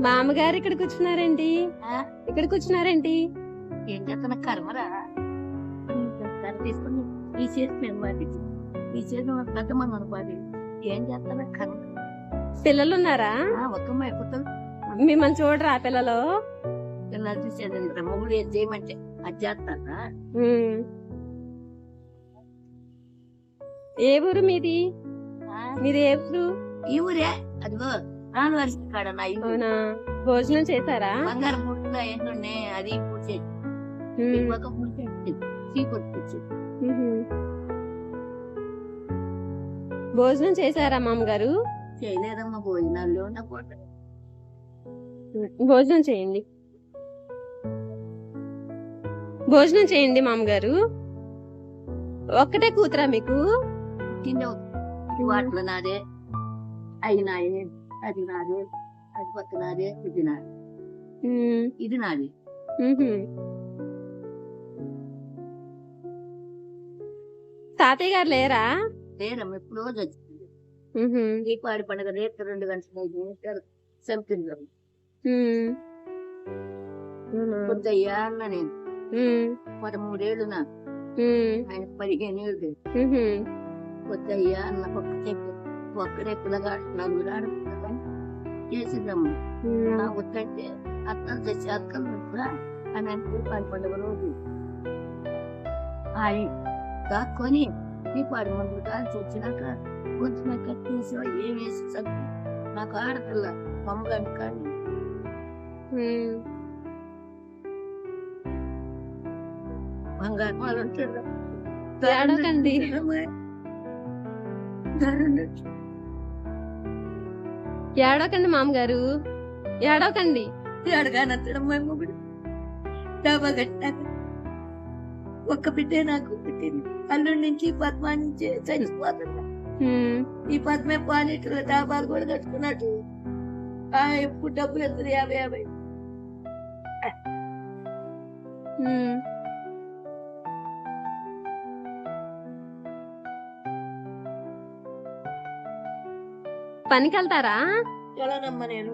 మామగారు ఇక్కడ కూర్చున్నారేంటి ఆ? ఇక్కడ కూర్చున్నారేంటి ఏం చేస్తున్నా? కర్మరా? తీసుకుని ఈ మేము పెద్ద మనం ఏం చేస్తున్నా? కర్మ. పిల్లలు ఉన్నారా ఆ, ఒక్క అమ్మాయి కొత్త మిమ్మల్ని చూడరా పిల్లలు. పిల్లలు మొగుడు చేయమంటే అది చేస్తారా. ఏ ఊరు మీది? మీది ఏ ఊరు? ఈ ఊరే? అదిగో. కాడ అవునా? భోజనం చేశారా? బంగారు ఏంటంటే అది పూడ్చేది. పూడ్చేది ఉహు. భోజనం చేశారా మామగారు? చేయలేదమ్మా భోజనాలు భోజనం చేయండి. భోజనం చేయండి మామగారు. ఒక్కటే కూతురా మీకు? కింద వాటిలో నాదే. అవి నాదే అది నాదే అది పక్క నాదే ఇది నాది. ఇది నాది. తాతయ్య గారు లేరా లేరమ్మ ఎప్పుడో చచ్చింది. దీపావళి పండుగ రేపు రెండు గంటల ఐదు నిమిషాలు. అవునా? కొద్దయ్యా అన్న నేను. పదమూడేళ్ళు నాకు ఉమ్. ఆయన పదిహేను ఏళ్ళు. కొద్దయ్యా అన్న ఒక్క చెప్పి ఒక్కడే పిల్లగాడు నలుగురు ఆడపిల్లగా చేసిందమ్మ నా. వద్దంటే అత్తలు తెచ్చి కూడా అని దీపావళి పండుగ రోజు ఆయన దాక్కొని దీపావళి ముందు కాల్చి వచ్చినాక కొంచెం కట్టేసి ఏం వేసి చంపి నాకు ఆడపిల్ల మమ్మగాని కానీ. బంగారు వాళ్ళు ఉంటారు ఏడవకండి. మామగారు. ఏడవకండి. అడగానత్తడమ్మా మొగుడు. డాబా కట్టినాక ఒక్క బిడ్డే నాకు పుట్టింది. అల్లుడి నుంచి పద్మా నుంచి చచ్చిపోతున్నా. ఈ పద్మే పాలిట్లో డాబాలు కూడా కట్టుకున్నట్టు. ఆ ఎప్పుడు డబ్బులు ఎత్తురు? యాభై యాభై. పనికి వెళ్తారా? ఎలానమ్మా నేను?